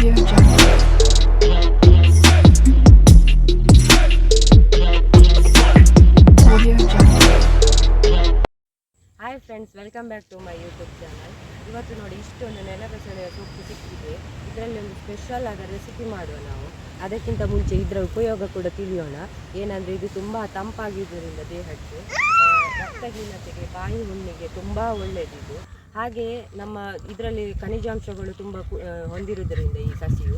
Hi friends welcome back to my YouTube channel ಇವತ್ತು ನೋಡಿ ಇಷ್ಟೊಂದು ನೆಲಬೆಸಳೆಯ ಸೊಪ್ಪು ಸಿಕ್ಕಿದೆ. ಇದರಲ್ಲಿ ಒಂದು ಸ್ಪೆಷಲ್ ಆದ ರೆಸಿಪಿ ಮಾಡುವ ನಾವು. ಅದಕ್ಕಿಂತ ಮುಂಚೆ ಇದರ ಉಪಯೋಗ ಕೂಡ ತಿಳಿಯೋಣ. ಏನಂದರೆ ಇದು ತುಂಬ ತಂಪಾಗಿದ್ದರಿಂದ ದೇಹಕ್ಕೆ ರಕ್ತಹೀನತೆಗೆ, ಬಾಯಿ ಹುಣ್ಣಿಗೆ ತುಂಬ ಒಳ್ಳೆಯದಿದು ಹಾಗೆ ನಮ್ಮ ಇದರಲ್ಲಿ ಖನಿಜಾಂಶಗಳು ತುಂಬ ಹೊಂದಿರುವುದರಿಂದ ಈ ಸಸಿಯು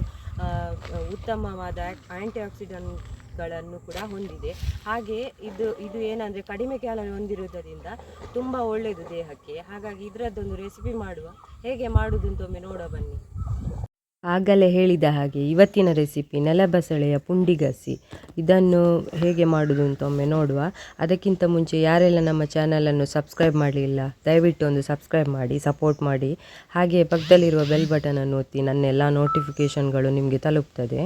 ಉತ್ತಮವಾದ ಆ್ಯಂಟಿ ಆಕ್ಸಿಡೆಂಟ್ಗಳನ್ನು ಕೂಡ ಹೊಂದಿದೆ. ಹಾಗೆ ಇದು ಇದು ಏನಂದರೆ ಕಡಿಮೆ ಕ್ಯಾಲರಿ ಹೊಂದಿರುವುದರಿಂದ ತುಂಬ ಒಳ್ಳೆಯದು ದೇಹಕ್ಕೆ. ಹಾಗಾಗಿ ಇದರದ್ದೊಂದು ರೆಸಿಪಿ ಮಾಡುವ, ಹೇಗೆ ಮಾಡುವುದು ಅಂತ ಒಮ್ಮೆ ನೋಡೋ ಬನ್ನಿ. ಆಗಲೇ ಹೇಳಿದ ಹಾಗೆ ಇವತ್ತಿನ ರೆಸಿಪಿ ನೆಲಬಸಳೆಯ ಪುಂಡಿಗಸಿ. ಇದನ್ನು ಹೇಗೆ ಮಾಡೋದು ಅಂತ ಒಮ್ಮೆ ನೋಡುವ. ಅದಕ್ಕಿಂತ ಮುಂಚೆ ಯಾರೆಲ್ಲ ನಮ್ಮ ಚಾನಲನ್ನು ಸಬ್ಸ್ಕ್ರೈಬ್ ಮಾಡಲಿಲ್ಲ, ದಯವಿಟ್ಟು ಒಂದು ಸಬ್ಸ್ಕ್ರೈಬ್ ಮಾಡಿ ಸಪೋರ್ಟ್ ಮಾಡಿ. ಹಾಗೆ ಪಕ್ಕದಲ್ಲಿರುವ ಬೆಲ್ ಬಟನನ್ನು ಒತ್ತಿ, ನನ್ನೆಲ್ಲ ನೋಟಿಫಿಕೇಷನ್ಗಳು ನಿಮಗೆ ತಲುಪ್ತದೆ.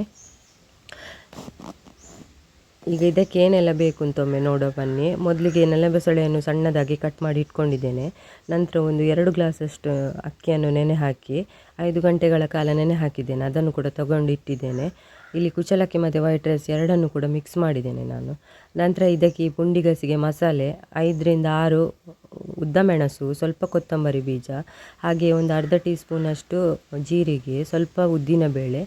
ಈಗ ಇದಕ್ಕೆ ಏನೆಲ್ಲ ಬೇಕು ಅಂತ ಒಮ್ಮೆ ನೋಡೋ ಬನ್ನಿ. ಮೊದಲಿಗೆ ನೆಲಬಸಳೆಯನ್ನು ಸಣ್ಣದಾಗಿ ಕಟ್ ಮಾಡಿ ಇಟ್ಕೊಂಡಿದ್ದೇನೆ. ನಂತರ ಒಂದು ಎರಡು ಗ್ಲಾಸಷ್ಟು ಅಕ್ಕಿಯನ್ನು ನೆನೆ ಹಾಕಿ ಐದು ಗಂಟೆಗಳ ಕಾಲ ನೆನೆ ಹಾಕಿದ್ದೇನೆ. ಅದನ್ನು ಕೂಡ ತಗೊಂಡು ಇಟ್ಟಿದ್ದೇನೆ. ಇಲ್ಲಿ ಕುಚಲಕ್ಕಿ ಮತ್ತು ವೈಟ್ ರೈಸ್ ಎರಡನ್ನು ಕೂಡ ಮಿಕ್ಸ್ ಮಾಡಿದ್ದೇನೆ ನಾನು. ನಂತರ ಇದಕ್ಕೆ ಈ ಪುಂಡಿಗಸಿಗೆ ಮಸಾಲೆ, ಐದರಿಂದ ಆರು ಉದ್ದ ಮೆಣಸು, ಸ್ವಲ್ಪ ಕೊತ್ತಂಬರಿ ಬೀಜ, ಹಾಗೆ ಒಂದು ಅರ್ಧ ಟೀ ಸ್ಪೂನಷ್ಟು ಜೀರಿಗೆ, ಸ್ವಲ್ಪ ಉದ್ದಿನ ಬೇಳೆ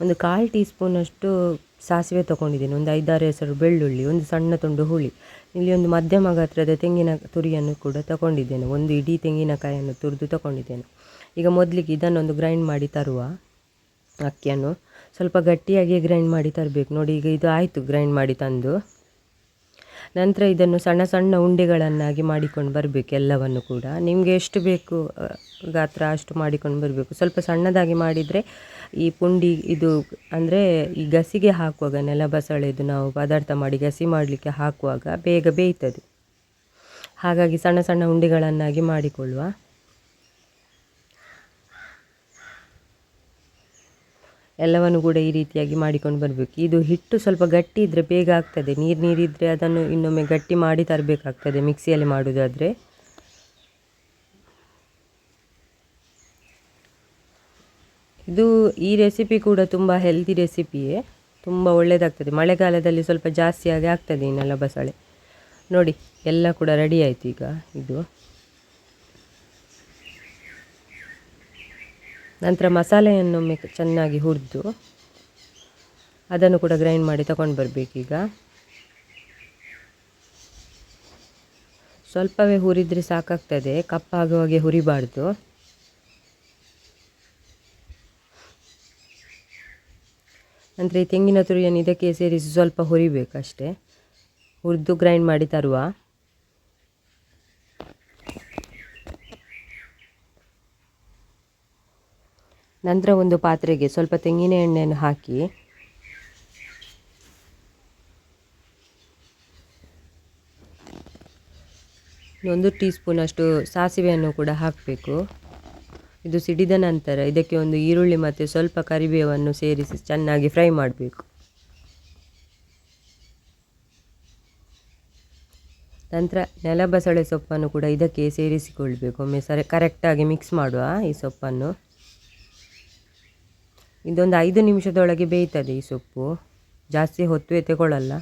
ಒಂದು ಕಾಲು ಟೀ ಸ್ಪೂನಷ್ಟು ಸಾಸಿವೆ ತಗೊಂಡಿದ್ದೀನಿ. ಒಂದು ಐದಾರು ಹೆಸರು ಬೆಳ್ಳುಳ್ಳಿ, ಒಂದು ಸಣ್ಣ ತುಂಡು ಹುಳಿ. ಇಲ್ಲಿ ಒಂದು ಮಧ್ಯಮ ಗಾತ್ರದ ತೆಂಗಿನ ತುರಿಯನ್ನು ಕೂಡ ತಗೊಂಡಿದ್ದೇನೆ. ಒಂದು ಇಡೀ ತೆಂಗಿನಕಾಯಿಯನ್ನು ತುರಿದು ತಗೊಂಡಿದ್ದೇನೆ. ಈಗ ಮೊದಲಿಗೆ ಇದನ್ನೊಂದು ಗ್ರೈಂಡ್ ಮಾಡಿ ತರುವ ಅಕ್ಕಿಯನ್ನು. ಸ್ವಲ್ಪ ಗಟ್ಟಿಯಾಗಿ ಗ್ರೈಂಡ್ ಮಾಡಿ ತರಬೇಕು. ನೋಡಿ, ಈಗ ಇದು ಆಯಿತು ಗ್ರೈಂಡ್ ಮಾಡಿ ತಂದು. ನಂತರ ಇದನ್ನು ಸಣ್ಣ ಸಣ್ಣ ಉಂಡೆಗಳನ್ನಾಗಿ ಮಾಡಿಕೊಂಡು ಬರಬೇಕು ಎಲ್ಲವನ್ನು ಕೂಡ. ನಿಮಗೆ ಎಷ್ಟು ಬೇಕು ಗಾತ್ರ ಅಷ್ಟು ಮಾಡಿಕೊಂಡು ಬರಬೇಕು. ಸ್ವಲ್ಪ ಸಣ್ಣದಾಗಿ ಮಾಡಿದರೆ ಈ ಪುಂಡಿ ಇದು ಅಂದರೆ ಈ ಗಸಿಗೆ ಹಾಕುವಾಗ, ನೆಲ ಬಸಳೆದು ನಾವು ಪದಾರ್ಥ ಮಾಡಿ ಗಸಿ ಮಾಡಲಿಕ್ಕೆ ಹಾಕುವಾಗ ಬೇಗ ಬೇಯ್ತದೆ. ಹಾಗಾಗಿ ಸಣ್ಣ ಸಣ್ಣ ಉಂಡೆಗಳನ್ನಾಗಿ ಮಾಡಿಕೊಳ್ಳುವ. ಎಲ್ಲವನ್ನು ಕೂಡ ಈ ರೀತಿಯಾಗಿ ಮಾಡಿಕೊಂಡು ಬರಬೇಕು. ಇದು ಹಿಟ್ಟು ಸ್ವಲ್ಪ ಗಟ್ಟಿ ಇದ್ದರೆ ಬೇಗ ಆಗ್ತದೆ. ನೀರು ನೀರಿದ್ದರೆ ಅದನ್ನು ಇನ್ನೊಮ್ಮೆ ಗಟ್ಟಿ ಮಾಡಿ ತರಬೇಕಾಗ್ತದೆ ಮಿಕ್ಸಿಯಲ್ಲಿ ಮಾಡುವುದಾದರೆ ಇದು ಈ ರೆಸಿಪಿ ಕೂಡ ತುಂಬ ಹೆಲ್ದಿ ರೆಸಿಪಿಯೇ. ತುಂಬ ಒಳ್ಳೆಯದಾಗ್ತದೆ ಮಳೆಗಾಲದಲ್ಲಿ ಸ್ವಲ್ಪ ಜಾಸ್ತಿಯಾಗಿ ಆಗ್ತದೆ ಇನ್ನೆಲ್ಲ ಬಸಳೆ ನೋಡಿ, ಎಲ್ಲ ಕೂಡ ರೆಡಿ ಆಯಿತು ಈಗ. ಇದು ನಂತರ ಮಸಾಲೆಯನ್ನೊಮ್ಮೆ ಚೆನ್ನಾಗಿ ಹುರಿದು ಅದನ್ನು ಕೂಡ ಗ್ರೈಂಡ್ ಮಾಡಿ ತಗೊಂಡು ಬರಬೇಕೀಗ ಸ್ವಲ್ಪವೇ ಹುರಿದ್ರೆ ಸಾಕಾಗ್ತದೆ ಕಪ್ಪಾಗುವಾಗೆ ಹುರಿಬಾರ್ದು. ನಂತರ ಈ ತೆಂಗಿನ ತುರಿಯನ್ನು ಇದಕ್ಕೆ ಸೇರಿಸಿ ಸ್ವಲ್ಪ ಹುರಿಬೇಕಷ್ಟೇ. ಹುರಿದು ಗ್ರೈಂಡ್ ಮಾಡಿ ತರುವ. ನಂತರ ಒಂದು ಪಾತ್ರೆಗೆ ಸ್ವಲ್ಪ ತೆಂಗಿನ ಎಣ್ಣೆಯನ್ನು ಹಾಕಿ. ಒಂದು ಟೀ ಸ್ಪೂನಷ್ಟು ಸಾಸಿವೆಯನ್ನು ಕೂಡ ಹಾಕಬೇಕು. ಇದು ಸಿಡಿದ ನಂತರ ಇದಕ್ಕೆ ಒಂದು ಈರುಳ್ಳಿ ಮತ್ತು ಸ್ವಲ್ಪ ಕರಿಬೇವನ್ನು ಸೇರಿಸಿ ಚೆನ್ನಾಗಿ ಫ್ರೈ ಮಾಡಬೇಕು. ನಂತರ ನೆಲಬಸಳೆ ಸೊಪ್ಪನ್ನು ಕೂಡ ಇದಕ್ಕೆ ಸೇರಿಸಿಕೊಳ್ಬೇಕು. ಒಮ್ಮೆ ಸರಿ ಕರೆಕ್ಟಾಗಿ ಮಿಕ್ಸ್ ಮಾಡುವ ಈ ಸೊಪ್ಪನ್ನು. ಇದೊಂದು ಐದು ನಿಮಿಷದೊಳಗೆ ಬೇಯ್ತದೆ ಈ ಸೊಪ್ಪು. ಜಾಸ್ತಿ ಹೊತ್ತು ತಗೊಳ್ಳಲ್ಲ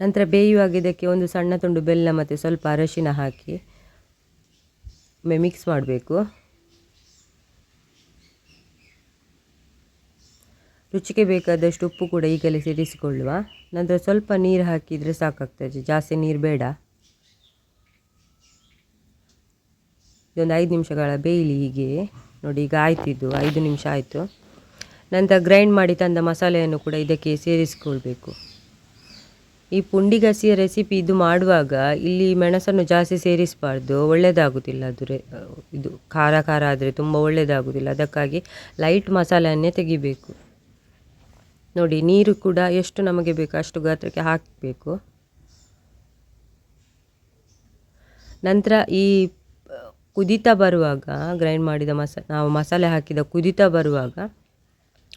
ನಂತರ ಬೇಯುವಾಗ ಇದಕ್ಕೆ ಒಂದು ಸಣ್ಣ ತುಂಡು ಬೆಲ್ಲ ಮತ್ತು ಸ್ವಲ್ಪ ಅರಶಿನ ಹಾಕಿ ಮಿಕ್ಸ್ ಮಾಡಬೇಕು. ರುಚಿಗೆ ಬೇಕಾದಷ್ಟು ಉಪ್ಪು ಕೂಡ ಈಗಲೇ ಸೇರಿಸಿಕೊಳ್ಳುವ. ನಂತರ ಸ್ವಲ್ಪ ನೀರು ಹಾಕಿದರೆ ಸಾಕಾಗ್ತದೆ. ಜಾಸ್ತಿ ನೀರು ಬೇಡ. ಇದೊಂದು ಐದು ನಿಮಿಷಗಳ ಬೇಯಲಿ ಹೀಗೆ ನೋಡಿ ಈಗ ಆಯ್ತು ಇದು, ಐದು ನಿಮಿಷ ಆಯಿತು. ನಂತರ ಗ್ರೈಂಡ್ ಮಾಡಿ ತಂದ ಮಸಾಲೆಯನ್ನು ಕೂಡ ಇದಕ್ಕೆ ಸೇರಿಸಿಕೊಳ್ಬೇಕು. ಈ ಪುಂಡಿಗಸಿಯ ರೆಸಿಪಿ ಇದು ಮಾಡುವಾಗ ಇಲ್ಲಿ ಮೆಣಸನ್ನು ಜಾಸ್ತಿ ಸೇರಿಸಬಾರ್ದು ಒಳ್ಳೆಯದಾಗೋದಿಲ್ಲ ಅದು ರೆ ಇದು ಖಾರ ಖಾರ ಆದರೆ ತುಂಬ ಒಳ್ಳೆಯದಾಗೋದಿಲ್ಲ ಅದಕ್ಕಾಗಿ ಲೈಟ್ ಮಸಾಲೆಯನ್ನೇ ತೆಗಿಬೇಕು. ನೋಡಿ, ನೀರು ಕೂಡ ಎಷ್ಟು ನಮಗೆ ಬೇಕು ಅಷ್ಟು ಗಾತ್ರಕ್ಕೆ ಹಾಕಬೇಕು. ನಂತರ ಈ ಕುದೀತಾ ಬರುವಾಗ ಗ್ರೈಂಡ್ ಮಾಡಿದ ಮಸ, ನಾವು ಮಸಾಲೆ ಹಾಕಿದ ಕುದೀತಾ ಬರುವಾಗ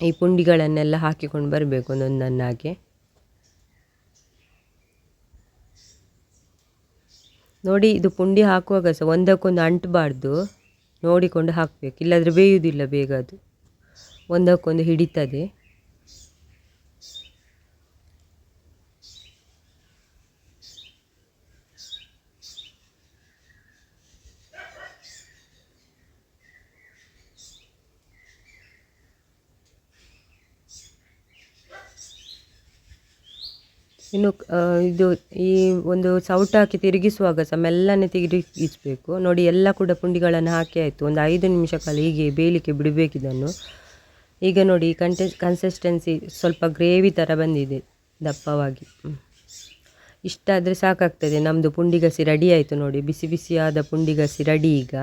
ಈ ಪುಂಡಿಗಳನ್ನೆಲ್ಲ ಹಾಕಿಕೊಂಡು ಬರಬೇಕು ಒಂದೊಂದನ್ನಾಗಿ. ನೋಡಿ, ಇದು ಪುಂಡಿ ಹಾಕುವಾಗ ಸಹ ಒಂದಕ್ಕೊಂದು ಅಂಟಬಾರ್ದು. ನೋಡಿಕೊಂಡು ಹಾಕಬೇಕು. ಇಲ್ಲಾದರೆ ಬೇಯುವುದಿಲ್ಲ ಬೇಗ ಅದು. ಒಂದಕ್ಕೊಂದು ಹಿಡಿತದೆ. ಇನ್ನು ಇದು ಈ ಒಂದು ಸೌಟು ಹಾಕಿ ತಿರುಗಿಸುವಾಗ ಸಹ ಮೆಲ್ಲನೆ ತಿರುಗಿಸಬೇಕು. ನೋಡಿ, ಎಲ್ಲ ಕೂಡ ಪುಂಡಿಗಳನ್ನು ಹಾಕಿ ಆಯಿತು. ಒಂದು ಐದು ನಿಮಿಷ ಕಾಲ ಹೀಗೆ ಬೇಯಲಿಕ್ಕೆ ಬಿಡಬೇಕು ಇದನ್ನು. ಈಗ ನೋಡಿ ಕಂಟೆ ಕನ್ಸಿಸ್ಟೆನ್ಸಿ ಸ್ವಲ್ಪ ಗ್ರೇವಿ ಥರ ಬಂದಿದೆ, ದಪ್ಪವಾಗಿ. ಇಷ್ಟಾದರೆ ಸಾಕಾಗ್ತದೆ. ನಮ್ಮದು ಪುಂಡಿಗಸಿ ರೆಡಿ ಆಯಿತು ನೋಡಿ. ಬಿಸಿ ಬಿಸಿಯಾದ ಪುಂಡಿಗಸಿ ರೆಡಿ ಈಗ.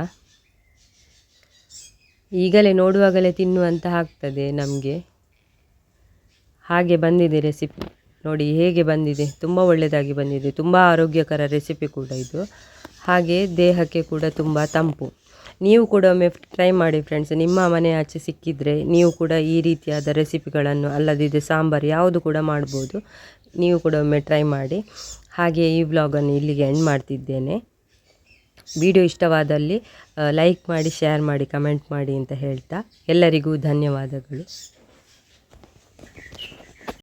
ಈಗಲೇ ನೋಡುವಾಗಲೇ ತಿನ್ನುವಂತ ಆಗ್ತದೆ ನಮಗೆ. ಹಾಗೆ ಬಂದಿದೆ ರೆಸಿಪಿ ನೋಡಿ ಹೇಗೆ ಬಂದಿದೆ. ತುಂಬ ಒಳ್ಳೆಯದಾಗಿ ಬಂದಿದೆ. ತುಂಬ ಆರೋಗ್ಯಕರ ರೆಸಿಪಿ ಕೂಡ ಇದು. ಹಾಗೆ ದೇಹಕ್ಕೆ ಕೂಡ ತುಂಬ ತಂಪು. ನೀವು ಕೂಡ ಒಮ್ಮೆ ಟ್ರೈ ಮಾಡಿ ಫ್ರೆಂಡ್ಸ್ ನಿಮ್ಮ ಮನೆ ಆಚೆ ಸಿಕ್ಕಿದರೆ ನೀವು ಕೂಡ ಈ ರೀತಿಯಾದ ರೆಸಿಪಿಗಳನ್ನು ಅಲ್ಲದಿದೆ ಸಾಂಬಾರು ಯಾವುದು ಕೂಡ ಮಾಡ್ಬೋದು. ನೀವು ಕೂಡ ಒಮ್ಮೆ ಟ್ರೈ ಮಾಡಿ. ಹಾಗೆ ಈ ವ್ಲಾಗನ್ನು ಇಲ್ಲಿಗೆ ಎಂಡ್ ಮಾಡ್ತಿದ್ದೇನೆ. ವಿಡಿಯೋ ಇಷ್ಟವಾದಲ್ಲಿ ಲೈಕ್ ಮಾಡಿ ಶೇರ್ ಮಾಡಿ ಕಮೆಂಟ್ ಮಾಡಿ ಅಂತ ಹೇಳ್ತಾ ಎಲ್ಲರಿಗೂ ಧನ್ಯವಾದಗಳು.